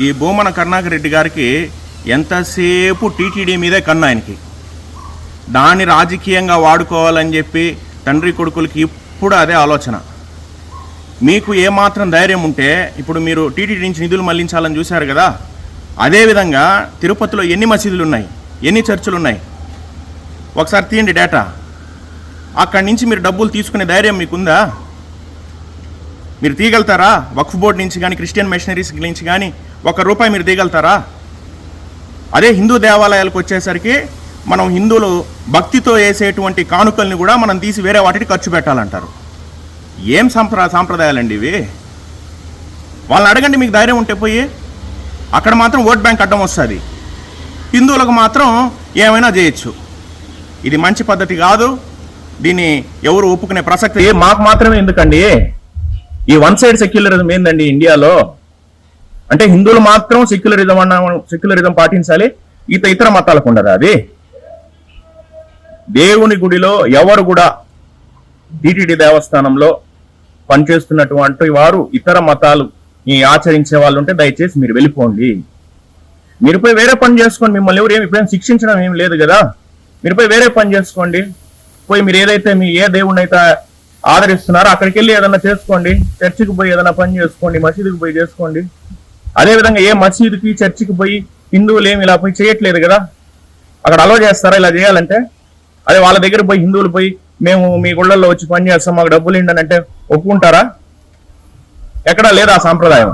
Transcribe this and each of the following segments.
ఈ భూమన కరుణాకర్ రెడ్డి గారికి ఎంతసేపు టీటీడీ మీదే కన్ను ఆయనకి? దాన్ని రాజకీయంగా వాడుకోవాలని చెప్పి తండ్రి కొడుకులకి ఇప్పుడు అదే ఆలోచన. మీకు ఏమాత్రం ధైర్యం ఉంటే ఇప్పుడు మీరు టీటీడీ నుంచి నిధులు మళ్ళించాలని చూశారు కదా? అదేవిధంగా తిరుపతిలో ఎన్ని మసీదులు ఉన్నాయి? ఎన్ని చర్చిలు ఉన్నాయి? ఒకసారి తీయండి డేటా. అక్కడి నుంచి మీరు డబ్బులు తీసుకునే ధైర్యం మీకుందా? మీరు తీయగలుగుతారా? వక్ఫ్ బోర్డు నుంచి కానీ క్రిస్టియన్ మిషనరీస్ నుంచి కానీ ఒక రూపాయి మీరు తీయగలుగుతారా? అదే హిందూ దేవాలయాలకు వచ్చేసరికి మనం హిందువులు భక్తితో వేసేటువంటి కానుకల్ని కూడా మనం తీసి వేరే వాటికి ఖర్చు పెట్టాలంటారు. ఏం సంప్ర సాంప్రదాయాలండి ఇవి? వాళ్ళని అడగండి మీకు ధైర్యం ఉంటే పోయి. అక్కడ మాత్రం ఓట్ బ్యాంక్ అడ్డం వస్తుంది. హిందువులకు మాత్రం ఏమైనా చేయొచ్చు. ఇది మంచి పద్ధతి కాదు. దీన్ని ఎవరు ఒప్పుకునే ప్రసక్తి మాకు మాత్రమే ఎందుకండి? ఈ వన్ సైడ్ సెక్యులరిజం ఏందండి ఇండియాలో? అంటే హిందువులు మాత్రం సెక్యులరిజం అన్న సెక్యులరిజం పాటించాలి ఇత ఇతర మతాలకు ఉండదు అది? దేవుని గుడిలో ఎవరు కూడా టిటిడి దేవస్థానంలో పనిచేస్తున్నటువంటి వారు ఇతర మతాలు ఆచరించే వాళ్ళు ఉంటే దయచేసి మీరు వెళ్ళిపోండి. మీరు పోయి వేరే పని చేసుకోండి మిమ్మల్ని ఎవరు ఏమి ఇప్పుడేం శిక్షించడం ఏం లేదు కదా. మీరు పోయి వేరే పని చేసుకోండి. పోయి మీరు ఏదైతే మీ ఏ దేవుడిని అయితే ఆదరిస్తున్నారు. అక్కడికి వెళ్ళి ఏదైనా చేసుకోండి. చర్చికి పోయి ఏదైనా పని చేసుకోండి. మసీదుకి పోయి చేసుకోండి. అదేవిధంగా ఏ మసీదుకి చర్చికి పోయి హిందువులు ఏమి ఇలా పోయి చేయట్లేదు కదా? అక్కడ అలో చేస్తారా? ఇలా చేయాలంటే? అదే వాళ్ళ దగ్గర పోయి హిందువులు పోయి మేము మీ గుళ్ళల్లో వచ్చి పని చేస్తాం మాకు డబ్బులు ఇండని అంటే ఒప్పుకుంటారా? ఎక్కడా లేదా ఆ సాంప్రదాయం?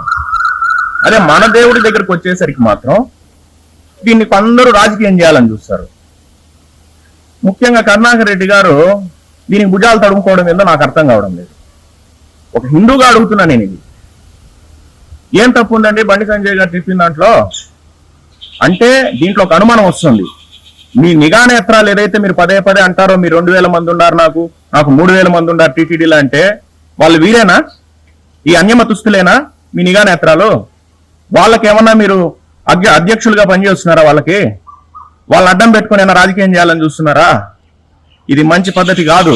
అదే మన దేవుడి దగ్గరకు వచ్చేసరికి మాత్రం దీన్ని అందరూ రాజకీయం చేయాలని చూస్తారు. ముఖ్యంగా కరుణాకర్ రెడ్డి గారు దీనికి భుజాలు తడుముకోవడం ఏందో నాకు అర్థం కావడం లేదు. ఒక హిందూగా అడుగుతున్నా నేను ఇది. ఏం తప్పు ఉందండి? బండి సంజయ్ గారు చెప్పిన దాంట్లో? అంటే దీంట్లో ఒక అనుమానం వస్తుంది. మీ నిఘా నేత్రాలు ఏదైతే మీరు పదే పదే అంటారో మీరు రెండు వేల మంది ఉన్నారు నాకు నాకు మూడు వేల మంది ఉన్నారు టీటీడీలో అంటే వాళ్ళు వీరేనా? ఈ అన్యమతుస్తులేనా మీ నిఘా నేత్రాలు? వాళ్ళకి ఏమన్నా మీరు అధ్య- అధ్యక్షులుగా పనిచేస్తున్నారా వాళ్ళకి? వాళ్ళని అడ్డం పెట్టుకుని ఏమైనా రాజకీయం చేయాలని చూస్తున్నారా? ఇది మంచి పద్ధతి కాదు.